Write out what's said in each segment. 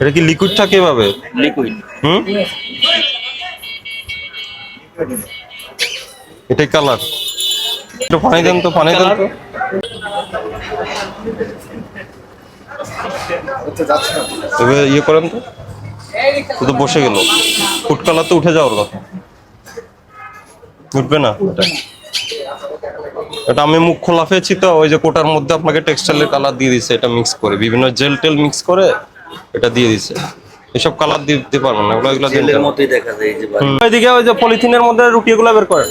এটা কি লিকুইড থাকে এভাবে? লিকুইড হুম? এটাই কালার একটু পানি দেন তো পানি দেন তো। এবার ইয়ে করেন তো। শুধু বসে গেল। ফুড কালার তো উঠে যাওয়ার কথা। উঠবে না এটা এটা আমি মুখ খোলা পেয়েছি তো ওই যে কোটার মধ্যে আপনাকে টেক্সটাইলের কালার দিয়ে দিছে এটা মিক্স করে। বিভিন্ন জেল টেল মিক্স করে এটা দিয়ে দিছে। এসব কালার দিতে পারব না এগুলো দিন জেলের মতোই দেখা যায় এই যে ভাই। ওইদিকে ওই যে পলিথিনের মধ্যে রুটিগুলো বের করেন।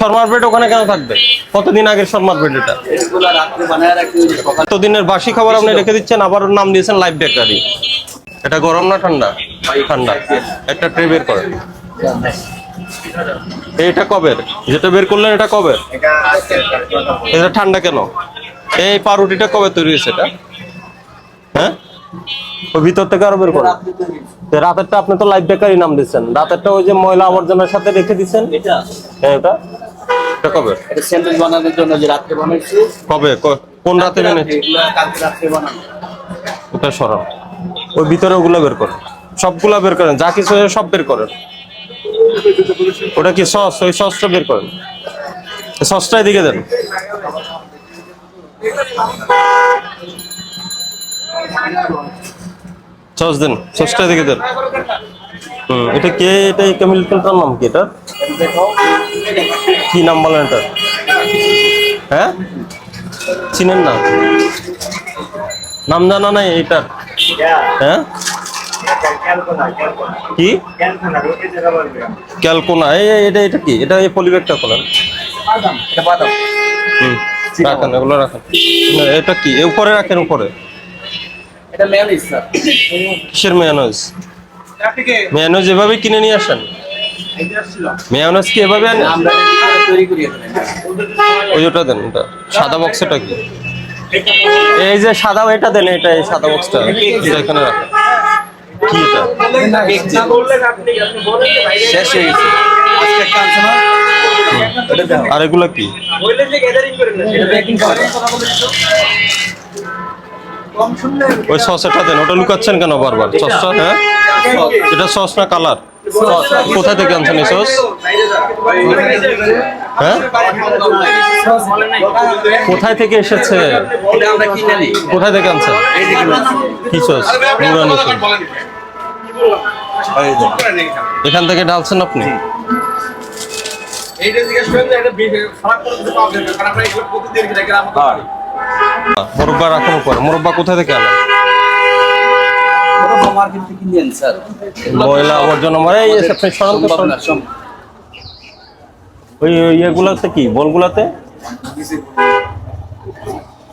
শর্মার প্লেট ওখানে কেন থাকবে? কতদিন আগের শর্মার প্লেট এটা? সকালে। বাসি খাবার আপনি রেখে দিচ্ছেন আবার ওর নাম দিয়েছেন লাইভ বেকারি এটা গরম না ঠান্ডা? ঠান্ডা। একটা ট্রে বের করেন। এটা কবের যেটা বের করলেন এটা কবে? এটা ঠান্ডা কেন? এই পাউরুটিটা কবে তৈরি হয়েছে এটা? হ্যাঁ? ওই ভিতর থেকে আরও বের। তো রাতেরটা আপনি তো লাইভ বেকারি নাম দিচ্ছেন। রাতেরটা ওই যে ময়লা আবর্জনার সাথে রেখে দিচ্ছেন? এটা? হ্যাঁ এটা এটা কবে? এটা স্যান্ডউইচ বানানোর জন্য যে রাত্রে বানাইছি। কবে? কোন রাতে কালকে বানানো ওটা সরান ওই ভিতরে ওগুলো বের করেন। সবগুলা বের করেন। যা কিছু সব বের করেন। ওটা কি সস? ওই সসটা বের করেন। এই সসটা এদিকে দেন। সস দেন সসটা এদিকে দেন। হুম এটা কে এটা কেমিক্যালটার নাম কি এটা? কি নাম বলেন এটা? হ্যাঁ? চিনেন না? নাম জানা নাই এটার হ্যাঁ? কি? ক্যালকোনা এটা এটা কি? এটা এই পলিব্যাগটা খোলেন এটা বাদাম। হুম রাখেন এগুলো রাখেন। এটা কি? উপরে রাখেন উপরে। এটা মেয়োনিজ স্যার কিসের মেয়ানোজ মেয়ানোজ এভাবে কিনে নিয়ে আসেন? মেয়ানোজ কি এভাবে আনেন? ওই ওটা দেন ওটা। সাদা বক্সটা কি? এই যে সাদা এটা দেন এটা এই সাদা বক্সটা এখানে রাখেন। কি এটা? শেষ হয়ে গেছে। আজকে একটা আনছে না? আর এগুলো কি? ওই সসটা দেন ওটা লুকাচ্ছেন কেন বারবার? সসটা হ্যাঁ? এটা সস না কালার? কোথা থেকে আনছেন এই সস? হ্যাঁ? কোথায় থেকে এসেছে? কোথায় থেকে আনছেন? কি সস? নুরানি সস। এখান থেকে ঢালছেন আপনি? এইটা জিজ্ঞেস করেন এটা ফারাক করে দিতে পারবেন না, কারণ আমরা এগুলো প্রতিদিন গ্রামে। মোরব্বা রাখুন উপরে মোরব্বা কোথায় থেকে আনেন? ময়লা আবর্জনা মানে। ওই ইয়েগুলাতে কি বলগুলাতে?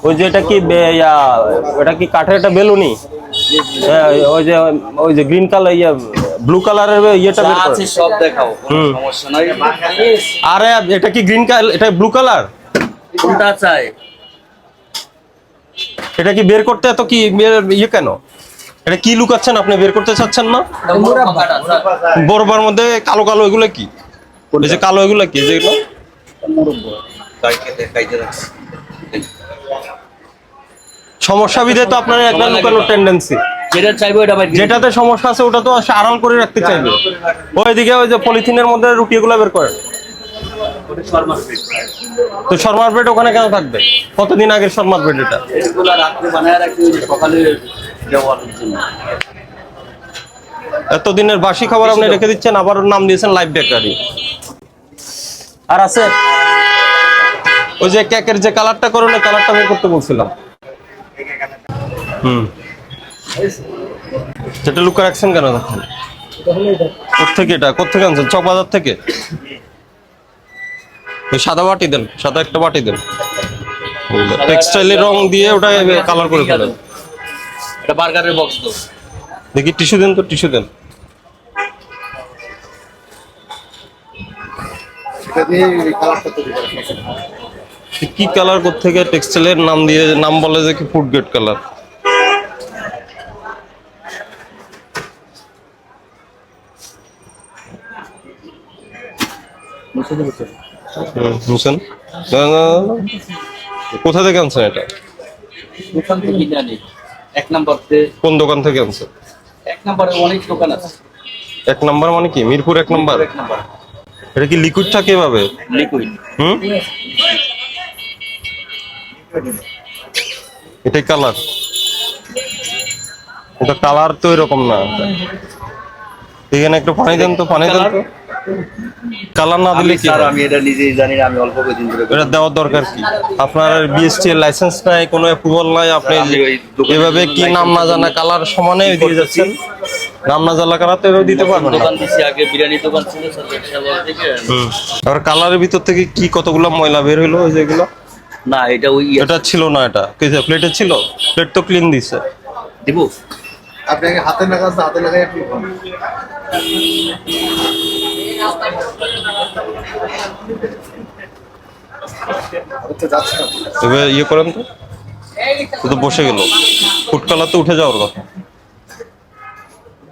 ওই যে এটা কি এটা কি কাঠের একটা বেলুনি? হ্যাঁ, ওই যে ওই যে গ্রিন কালার ইয়া ব্লু কালারের ইয়েটা বের করেন। আছে সব দেখাও সমস্যা নাই। আরে এটা কি গ্রিন কালার এটা ব্লু কালার কোনটা চাই? এটা কি বের করতে এত কি ইয়ে কেন? এটা কি লুকাচ্ছেন? আপনি বের করতে চাচ্ছেন না। বরবার মধ্যে কালো কালো এগুলো কি? এই যে কালো এগুলো কি? যেগুলো। সমস্যা বিধে তো আপনার একটা লুকানোর টেন্ডেন্সি যেটা চাইব এটা বাইরে যেটাতে সমস্যা আছে ওটা তো আড়াল করে রাখতে চাইবে। ওইদিকে ওই যে পলিথিনের মধ্যে রুটি এগুলো বের করেন। তো শর্মার প্লেট ওখানে কেন থাকবে? কতদিন আগের শর্মার প্লেট এটা? সকালে এতদিনের বাসি খাবার আপনি রেখে দিচ্ছেন আবার নাম দিয়েছেন লাইভ বেকারি আর আছে? ওই যে কেকের যে কালারটা করুন ওই কালারটা বের করতে বলছিলাম। হুম। সেটা লুকা রাখছেন কেন তখন? কোথেকে এটা? কোথেকে আনছেন? চক বাজার থেকে? সাদা বাটি দেন সাদা একটা বাটি দেন। টেক্সটাইলের রং দিয়ে ওটা কালার করে ফেলেন। এটা বার্গারের বক্স তো। দেখি টিস্যু দেন তো টিস্যু দেন। কি কালার থেকে টেক্সটাইলের নাম দিয়ে নাম বলে যে কি ফুড গেট কালার বুঝছেন না, না। কোথা থেকে আনছেন এটা? ওখান থেকে কিনে আনি এক নাম্বার কোন দোকান থেকে আনছেন? এক নম্বরে অনেক দোকান আছে। এক নাম্বার মানে কি? মিরপুর এক নাম্বার? এক নম্বর। এটা কি লিকুইড থাকে এভাবে লিকুইড হুম? এটাই কালার এটা কালার তো এরকম না। এখানে একটু পানি দেন তো পানি দেন তো। কালার না দিলে কি স্যার আমি এটা নিজেই জানি না আমি অল্প কদিন ধরে এটা দেওয়ার দরকার কি? আপনার বিএসটি লাইসেন্স নাই কোনো অ্যাপ্রুভাল নাই আপনি এভাবে কি নাম না জানা কালার সমানে দিয়ে যাচ্ছেন? নাম না জানা কালার তো এভাবে দিতে পারবেন না। দোকান দিছি আগে বিরিয়ানি দোকান ছিল থেকে। হুম। আর কালারের ভিতর থেকে কি কতগুলো ময়লা বের হইল ওই যেগুলো? না এটা ওই এটা ছিল না এটা। প্লেটে ছিল? প্লেট তো ক্লিন দিছে। দিব? আপনাকে হাতে হাতে লাগাই আপনি এবার ইয়ে করেন তো। তো বসে গেল। ফুড কালার তো উঠে যাওয়ার কথা।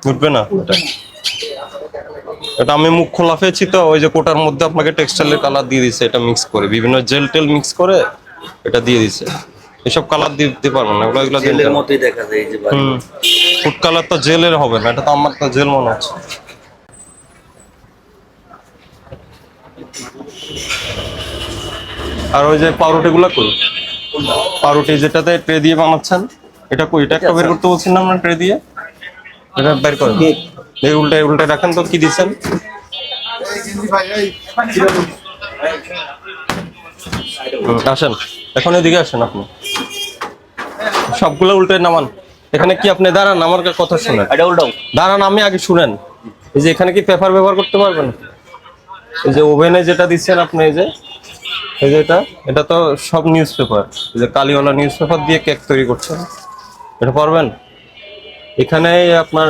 উঠবে না এটা এটা আমি মুখ খোলা পেয়েছি তো ওই যে কোটার মধ্যে আপনাকে টেক্সটাইলের কালার দিয়ে দিছে এটা মিক্স করে। বিভিন্ন জেল টেল মিক্স করে এটা দিয়ে দিছে এসব কালার দিতে পারব না এগুলো এগুলো জেলের মতোই দেখা যায় এই যে। ফুড কালার তো জেলের হবে না এটা তো আমার তো জেল মনে হচ্ছে। আর ওই যে পাউরুটি গুলা কই? পাউরুটি যেটাতে ট্রে দিয়ে বানাচ্ছেন এটা কই? এটা একটা বের করতে বলছেন না আমরা ট্রে দিয়ে? এটা বের করেন। এই উল্টে উল্টে রাখেন তো কি দিচ্ছেন? আসেন। এখন এদিকে আসেন আপনি। সবগুলো উল্টে নামান। এখানে কি আপনি দাঁড়ান? আমার কথা শুনেন। দাঁড়ান আমি আগে শুনেন। এই যে এখানে কি পেপার ব্যবহার করতে পারবেন? এই যে ওভেনে যেটা দিচ্ছেন আপনি এই যে এই যে এটা এটা তো সব নিউজ পেপার এই যে কালিওয়ালা নিউজ পেপার দিয়ে কেক তৈরি করছেন। এটা পারবেন? এখানে আপনার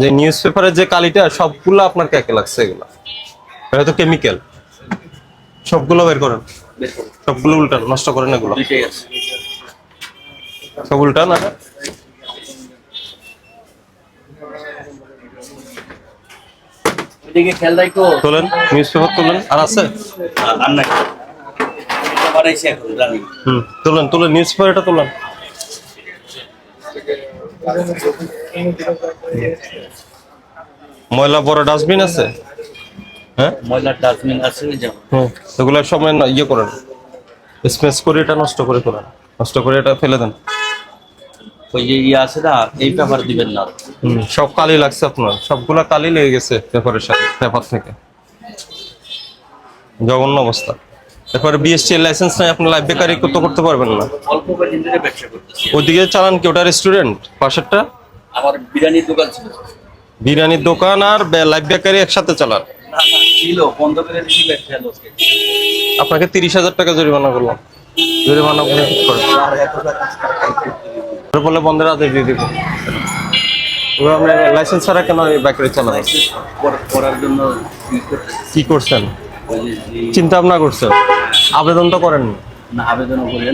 যে নিউজ পেপারের যে কালিটা, সবগুলো আপনার কেকে লাগছে এগুলো। এটা তো কেমিক্যাল সবগুলো বের করেন। সবগুলো উল্টান, নষ্ট করেন এগুলো। সব উল্টান আর রাখো। তোলেন নিউজ পেপার তোলেন। আর আছে? আর নাই। এখন জানি। হুম তোলেন তোলেন নিউজ তোলেন। ময়লা বড় ডাস্টবিন আছে? হ্যাঁ? ময়লার ডাস্টবিন আছে হুম এগুলো সময় না ইয়ে করেন। স্পেস করে এটা নষ্ট করে তোলেন নষ্ট করে এটা ফেলে দেন। ওই যে ইয়ে আছে না এই পেপার দিবেন না সব কালি লাগছে আপনার। সবগুলা কালি লেগে গেছে পেপারের সাথে পেপার থেকে। জঘন্য অবস্থা। এরপরে বিএসটি লাইসেন্স নাই আপনি লাইফ বেকারি তো করতে পারবেন না। অল্প কদিন ধরে ব্যবসা করতেছি। ওইদিকে চালান কি ওটা রেস্টুরেন্ট পাশেরটা? আমার বিরিয়ানির দোকান ছিল। বিরিয়ানির দোকান আর লাইফ বেকারি একসাথে চালান। ছিল। বন্ধ করে দিছি ব্যবসা আপনাকে তিরিশ হাজার টাকা জরিমানা করলাম। জরিমানা আপনি ঠিক করেন এর বলে বন্ধের আদেশ দিয়ে দিব। আপনি লাইসেন্স ছাড়া কেন এই বেকারি চালাবেন করার জন্য কি করছেন? চিন্তা ভাবনা করছেন? আবেদন তো করেননি? না আবেদন করি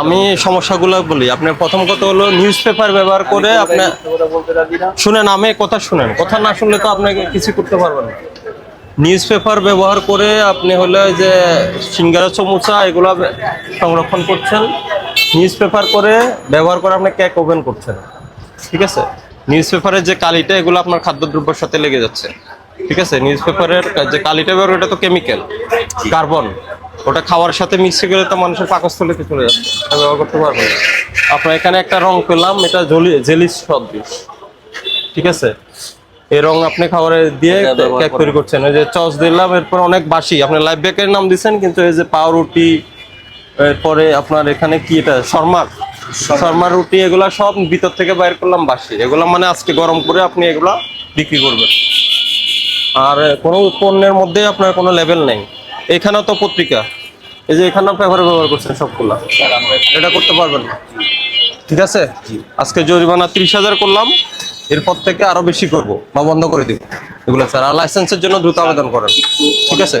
আমি সমস্যাগুলো বলি। আপনার প্রথম কথা হলো নিউজ পেপার ব্যবহার করে আমি আপনি মিথ্যা কথা বলতে রাজি না। শুনেন আমি কথা শুনেন। কথা না শুনলে তো আপনাকে কিছু করতে পারবেন না। নিউজ পেপার ব্যবহার করে আপনি হলে যে সিঙ্গারা চমুচা এগুলো সংরক্ষণ করছেন। নিউজ পেপার করে ব্যবহার করে আপনি কেক ওভেন করছেন। ঠিক আছে? নিউজ পেপারের যে কালিটা, এগুলো আপনার খাদ্যদ্রব্যের সাথে লেগে যাচ্ছে। ঠিক আছে? নিউজ পেপারের যে কালিটা ব্যবহার, ওটা তো কেমিক্যাল কার্বন ওটা খাওয়ার সাথে মিশে গেলে তো মানুষের পাকস্থলীতে চলে যাচ্ছে এটা ব্যবহার করতে পারবেন। আপনার এখানে একটা রং পেলাম, এটা জলি জেলিস সদৃশ ঠিক আছে? এই রং আপনি খাবারে দিয়ে কেক তৈরি করছেন। ওই যে চস দিলাম এরপর অনেক বাসি। আপনি লাইফ ব্যাকের নাম দিচ্ছেন কিন্তু এই যে পাউরুটি এরপরে আপনার এখানে কি এটা? শর্মার শর্মার রুটি এগুলা সব ভিতর থেকে বাইর করলাম বাসি। এগুলা মানে আজকে গরম করে আপনি এগুলা বিক্রি করবেন। আর কোনো পণ্যের মধ্যে আপনার কোনো লেভেল নেই। এখানেও তো পত্রিকা। এই যে এখানেও পেপার ব্যবহার করছেন সবগুলা। এটা করতে পারবেন না। ঠিক আছে? আজকে জরিমানা ত্রিশ হাজার করলাম। এরপর থেকে আরও বেশি করব, বা বন্ধ করে দিব। এগুলো স্যার, আর লাইসেন্সের জন্য দ্রুত আবেদন করেন। ঠিক আছে?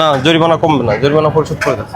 না, জরিমানা কমবে না, জরিমানা পরিশোধ করে দেন।